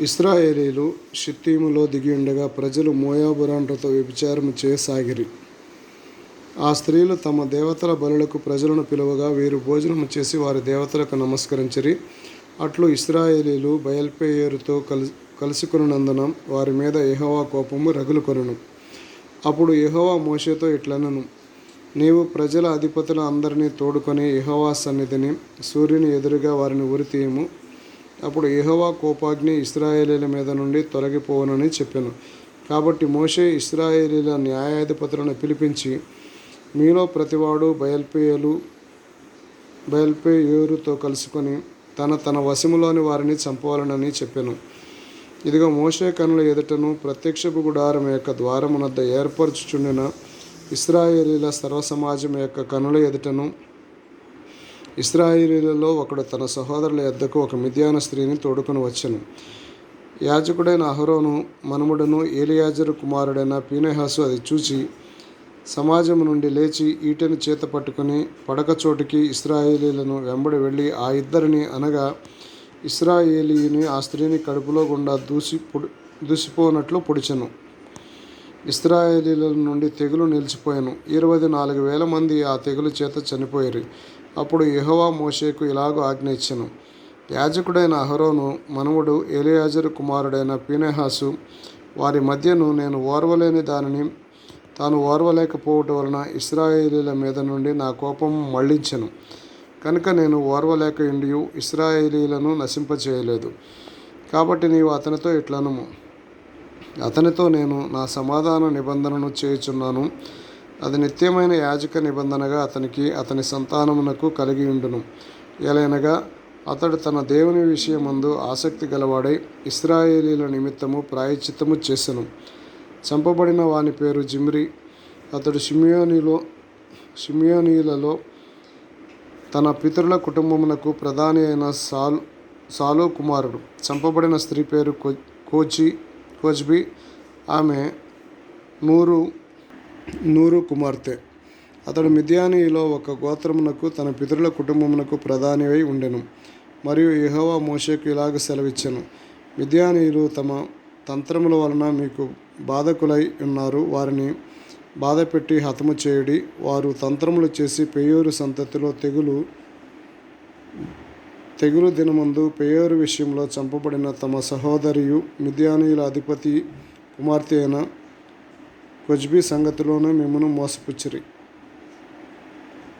ఇస్రాయేలీలు షిత్తీములో దిగి ఉండగా ప్రజలు మోయాబురాండ్రతో వ్యభిచారము చేయసాగిరి. ఆ స్త్రీలు తమ దేవతల బలులకు ప్రజలను పిలువగా వీరు భోజనము చేసి వారి దేవతలకు నమస్కరించిరి. అట్లు ఇస్రాయేలీలు బయల్పేయరుతో కలి కలుసుకున్నందున వారి మీద యెహోవా కోపము రగులుకొనును. అప్పుడు యెహోవా మోషేతో ఇట్లనను నీవు ప్రజల అధిపతుల అందరినీ తోడుకొని యెహోవా సన్నిధిని సూర్యుని ఎదురుగా వారిని ఉరితీయము అప్పుడు యహోవా కోపాగ్ని ఇస్రాయేలీల మీద నుండి తొలగిపోవునని చెప్పాను. కాబట్టి మోషే ఇస్రాయేలీల న్యాయాధిపతులను పిలిపించి మీలో ప్రతివాడు బయల్పేయలు బయల్పేయూరుతో కలుసుకొని తన తన వశములోని వారిని చంపవాలనని చెప్పాను. ఇదిగో మోషే కనుల ఎదుటను ప్రత్యక్షపు గుడారం యొక్క ద్వారమునద్ద ఏర్పరచుచుండిన ఇస్రాయేలీల సర్వసమాజం యొక్క కనుల ఎదుటను ఇస్రాయేలీలలో ఒకడు తన సహోదరుల యొద్దకు ఒక మిథ్యాన స్త్రీని తోడుకొని వచ్చను. యాజకుడైన అహరోను మనుముడను ఏలియాజరు కుమారుడైన పీనెహాసు అది చూచి సమాజం నుండి లేచి ఈటెను చేత పట్టుకుని పడక చోటుకి ఇస్రాయేలీలను వెంబడి వెళ్ళి ఆ ఇద్దరిని అనగా ఇస్రాయేలీని ఆ స్త్రీని కడుపులో గుండా దూసి పొడి దూసిపోనట్లు పొడిచెను. ఇస్రాయేలీల నుండి తెగులు నిలిచిపోయాను. ఇరవై నాలుగు వేల మంది ఆ తెగులు చేత చనిపోయారు. అప్పుడు యహోవా మోషేకు ఇలాగ ఆజ్ఞ ఇచ్చెను. యాజకుడైన అహరోను మనవుడు ఎలియాజరు కుమారుడైన పీనెహాసు వారి మధ్యను నేను ఓర్వలేని దానిని తాను ఓర్వలేకపోవటం వలన ఇస్రాయేలీల మీద నుండి నా కోపం మళ్ళించెను కనుక నేను ఓర్వలేక ఇండియు ఇస్రాయేలీలను నశింపచేయలేదు కాబట్టి నీవు అతనితో ఇట్లనము. అతనితో నేను నా సమాధాన నిబంధనను చేయుచున్నాను. అది నిత్యమైన యాజక నిబంధనగా అతనికి అతని సంతానమునకు కలిగి ఉండును. ఎలైనగా అతడు తన దేవుని విషయమందు ఆసక్తి గలవాడై ఇస్రాయేలీల నిమిత్తము ప్రాయశ్చిత్తము చేసెను. చంపబడిన వాని పేరు జిమ్రి. అతడు షిమియోనిలో షిమియోనీలలో తన పితరుల కుటుంబమునకు ప్రధాని అయిన సాల్ సాలో కుమారుడు చంపబడిన స్త్రీ పేరు కో కోచి. కోచ్బి ఆమె నూరు నూరు కుమార్తె. అతడు మిథ్యానీలో ఒక గోత్రమునకు తన పితరుల కుటుంబమునకు ప్రధానివై ఉండెను. మరియు యహోవా మోషకు ఇలాగ సెలవిచ్చెను. మిథ్యానీయులు తమ తంత్రముల వలన మీకు బాధకులై ఉన్నారు. వారిని బాధపెట్టి హతము చేయుడి. వారు తంత్రములు చేసి పెయ్యూరు సంతతిలో తెగులు తెగులు దినమందు పేయోరు విషయంలో చంపబడిన తమ సహోదరియు మిథ్యానీయుల అధిపతి కుమార్తె అయిన కొజ్బీ సంగతిలోనూ మిమ్మను మోసపుచ్చిరి.